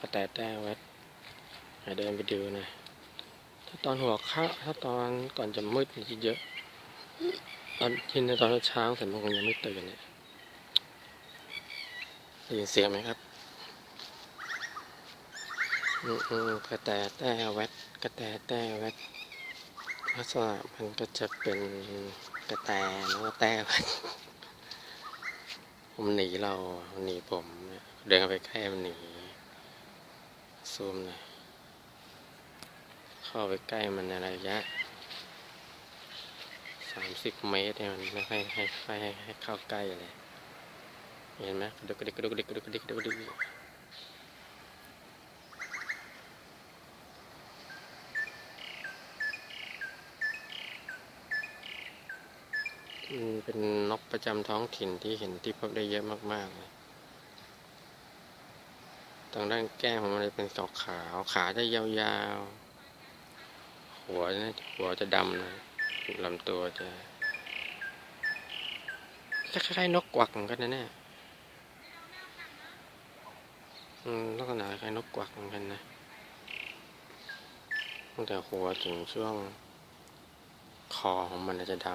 กระแตแต้แวดเดินไปดูหนะถ้าตอนหัวข้าถ้าตอนก่อนจะมืดจะเยอะตอนที่ในตอนเช้าแต่มันคงยังไม่ตื่นเนี่ยได้ยินเสียงไหมครับอืมอืมกระแตแต้แวดกระแตแต้แวดลักษณะมันก็จะเป็นกระแตแล้วก็แต้แวดผมหนีเรามันหนีผม เดินไปใกล้มันหนี ซูมหน่อยเข้าไปใกล้มันในระยะสามสิบเมตรเนี่ยมันไม่ให้ให้ให้ให้ให้เข้าใกล้เลยเห็นไหมกระดุกกระดิกกระดุกกระดิกกระดุกกระดิกกระดุกกระดิกเป็นนกประจำท้องถิ่นที่เห็นที่พบได้เยอะมากๆเลย ตรงด้านแก้มของมันจะเป็นขาวขาวขาจะยาวๆ หัวนะหัวจะดำนะลำตัวจะคล้ายๆนกกวักเหมือนกันนะเนี่ยอืมลักษณะคล้ายนกกวักเหมือนกันนะตั้งแต่หัวถึงช่วง คอของมันจะด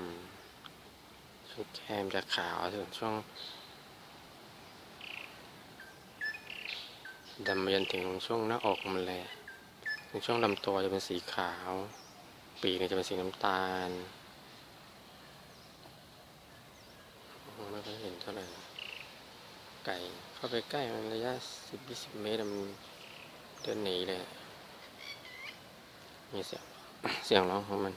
ำช่วงแก้มจะขาวส่วนช่วง ดำมาจนถึงช่วงหน้าอกมันเลยถึงช่วงลำตัวจะเป็นสีขาว ปีกจะเป็นสีน้ำตาลมองไม่ค่อยเห็นเท่าไหร่ไก่เข้าไปใกล้มันระยะสิบยี่สิบเมตรมันเดินหนีเลยมีเสียงเสียงร้องของมัน